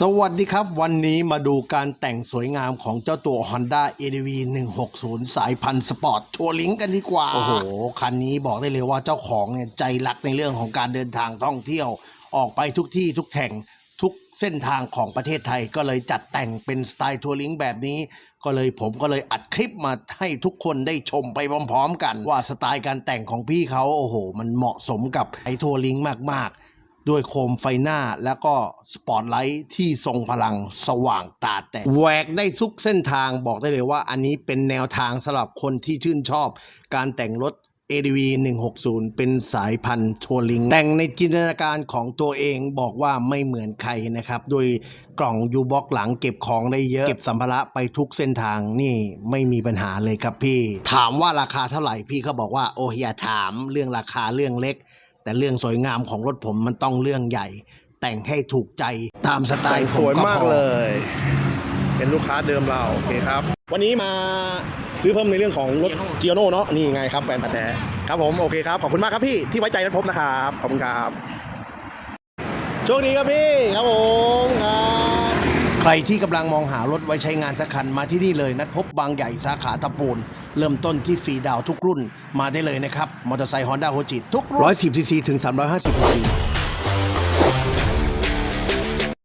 สวัสดีครับ วันนี้มาดูการแต่งสวยงามของเจ้าตัว Honda ADV 160 สายพันธุ์สปอร์ตทัวริงกันดีกว่า โอ้โห คันนี้บอกได้เลยว่าเจ้าของเนี่ยใจรักในเรื่องของการเดินทางท่องเที่ยว ออกไปทุกที่ทุกแห่งทุกเส้นทางของประเทศไทยก็เลยจัดแต่งเป็นสไตล์ทัวริงแบบนี้ ก็เลยผมก็เลยอัดคลิปมาให้ทุกคนได้ชมไปพร้อมๆ กันว่าสไตล์การแต่งของพี่เขาโอ้โห มันเหมาะสมกับไอ้ทัวริงมากๆ ด้วยโคมไฟหน้าแล้วก็สปอตไลท์ที่ทรงพลังสว่างตาแตกแหวกได้ทุกเส้นทางบอกได้เลยว่าอันนี้เป็นแนวทางสำหรับคนที่ชื่นชอบ การแต่งรถ ADV 160 เป็นสายพันธุ์ทัวริง แต่งในจินตนาการของตัวเองบอกว่าไม่เหมือนใครนะครับ โดยกล่องยูบ็อกหลังเก็บของได้เยอะ เก็บสัมภาระไปทุกเส้นทางนี่ไม่มีปัญหาเลยครับพี่ ถามว่าราคาเท่าไหร่พี่เขาบอกว่าโอ้ยอย่าถามเรื่องราคาเรื่องเล็ก แต่เรื่องสวยงามของรถผมมันต้องเรื่องใหญ่ แต่งให้ถูกใจตามสไตล์ผมสวยก็มากพอเลย เป็นลูกค้าเดิมเราโอเคครับ วันนี้มาซื้อเพิ่มในเรื่องของรถจีโน่เนาะนี่ไงครับแฟนพันธุ์แท้ครับผมโอเคครับขอบคุณมากครับพี่ที่ไว้ใจนัดพบนะครับขอบคุณครับโชคดีครับพี่ครับผม ใครที่กำลังมองหารถไว้ใช้งานสักคันมาที่นี่เลยนัดพบบางใหญ่สาขาตะปูน เริ่มต้นที่ฟรีดาวทุกรุ่นมาได้เลยนะครับ มอเตอร์ไซค์ฮอนด้าโฮจิทุกรุ่น110ซีซีถึง 350ซีซี